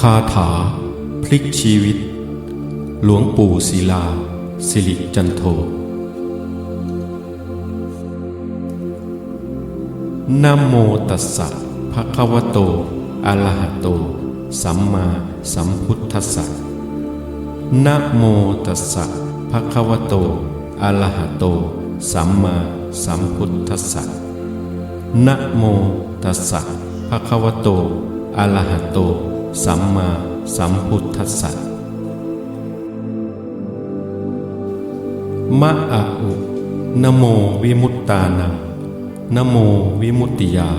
คาถา พลิกชีวิต หลวงปู่ศิลา สิริจันโท นะโมตัสสะภะคะวะโต อะระหะโต สัมมาสัมพุทธัสสะ นะโมตัสสะภะคะวะโต อะระหะโต สัมมาสัมพุทธัสสะ นะโมตัสสะภะคะวะโต อะระหะโต สัมมาสัมพุทธัสสะมะอะอุนะโมวิมุตตานังนะโมวิมุตติยา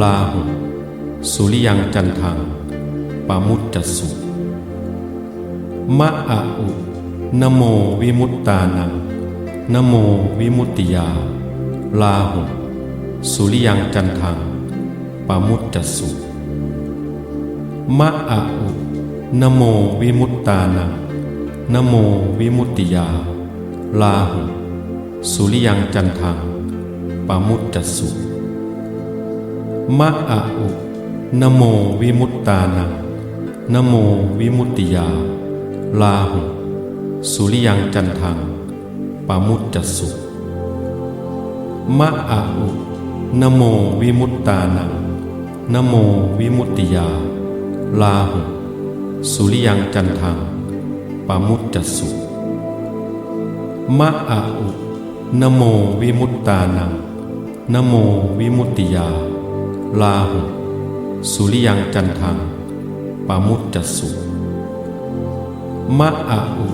ลาหุ สุริยังจันทังปามุจจสุมะอะอุนะโมวิมุตตานังนะโมวิมุตติยา ลาหุ สุริยังจันทังปามุจจสุ มะอะอุนโมวิมุตตานังนโมวิมุตติยา ลาหุ สุริยังจันทังปามุจจสุมะอะอุนโมวิมุตตานังนโมวิมุตติยา ลาหุ สุริยังจันทังปามุจจสุมะอะอุนโมวิมุตตานังนโมวิมุตติยา ลาหุสุริยังจันทังปามุจจสุมะอะอุนะโมวิมุตตานังนะโมวิมุตติยา ลาหุสุริยังจันทังปามุจจสุมะอะอุ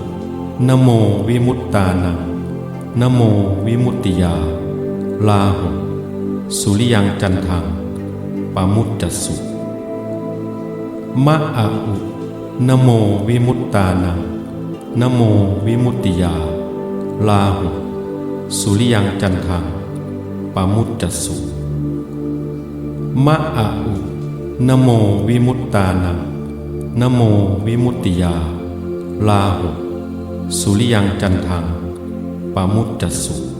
นะโมวิมุตตานังนะโมวิมุตติยา ลาหุสุริยังจันทังปามุจจสุ มะอะอุนโมวิมุตตานังนโมวิมุตติยา ลาหุ สุริยังจันทังปามุจจสุมะอะอุนโมวิมุตตานังนโมวิมุตติยา ลาหุ สุริยังจันทังปามุจจสุ